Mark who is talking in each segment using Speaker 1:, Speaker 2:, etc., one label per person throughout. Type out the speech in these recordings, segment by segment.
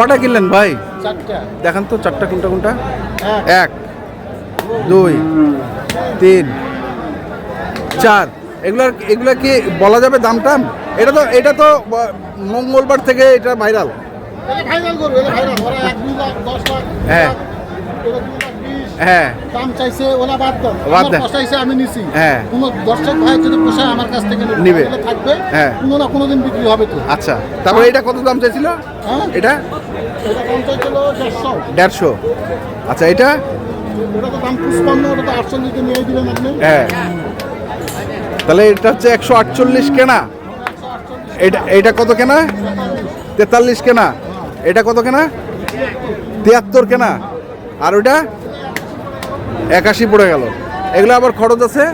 Speaker 1: কটা কিনলেন ভাই? দেখেন তো চারটা কোনটা কোনটা?
Speaker 2: এক।
Speaker 1: দুই তিন চার। এগুলার এগুলা কি বলা যাবে দাম টাম এটা তো এটা তো মঙ্গলবার থেকে এটা ভাইরাল। হ্যাঁ। হ্যাঁ।
Speaker 2: দাম চাইছে বাদ
Speaker 1: বাদ
Speaker 2: পোষাইছে আমি নিছি।
Speaker 1: হ্যাঁ।
Speaker 2: কোনো দর্শক ভাই যদি পোষায় আমার কাছ থেকে নেবে থাকবে।
Speaker 1: হ্যাঁ।
Speaker 2: কোনো না কোনো দিন বিক্রি হবে তো।
Speaker 1: আচ্ছা তারপরে এটা কত দাম চাইছিল?
Speaker 2: হ্যাঁ।
Speaker 1: এটা?
Speaker 2: এটা দাম চাইছিল দেড়শো।
Speaker 1: দেড়শো। আচ্ছা এটা?
Speaker 2: ওটা তো দাম পুষ্পান্ন ওটা তো আটচল্লিশ নিয়ে দিলেন আপনি।
Speaker 1: হ্যাঁ। তাহলে এটা হচ্ছে একশো আটচল্লিশ কেনা। এটা এটা কত কেনা? তেতাল্লিশ কেনা। এটা কত কেনা? তিয়াত্তর কেনা। আর ওইটা একাশি পড়ে গেল। এগুলো আবার খরচ আছে?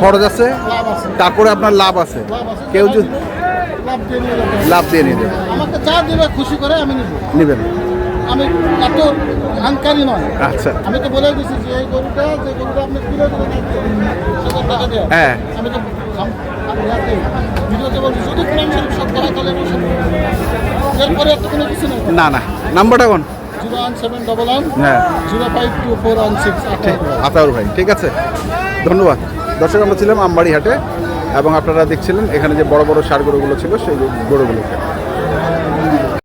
Speaker 2: খরচ
Speaker 1: আছে? তারপরে আপনার লাভ আছে। কেউ যদি
Speaker 2: লাভ দিয়ে নিয়ে যাবে আমাকে যা দেবে খুশি করে আমি নেব।
Speaker 1: নেবেন।
Speaker 2: আমি এত হানকারি নয়।
Speaker 1: আচ্ছা।
Speaker 2: আমি তো বলে দিছি যে এই গরুটা যে গরুটা আপনি কিনে দেবেন টাকা দেওয়া
Speaker 1: হ্যাঁ।
Speaker 2: আমি তো খাম- আমি রাতে ভিডিওতে বলছি যদি কোরআন শরীফ সব করা তাহলে আমি সব করব। এরপরে আর কোনো কিছু নেই।
Speaker 1: না না। নাম্বারটা কোন?
Speaker 2: Zero one seven double one
Speaker 1: হ্যাঁ।
Speaker 2: Zero five two four one six
Speaker 1: Ataur ভাই। ঠিক আছে। ধন্যবাদ। দর্শক আমরা ছিলাম আমবাড়ি হাটে এবং আপনারা দেখছিলেন এখানে যে বড় বড় সার গরুগুলো ছিল সেই গরুগুলোকে।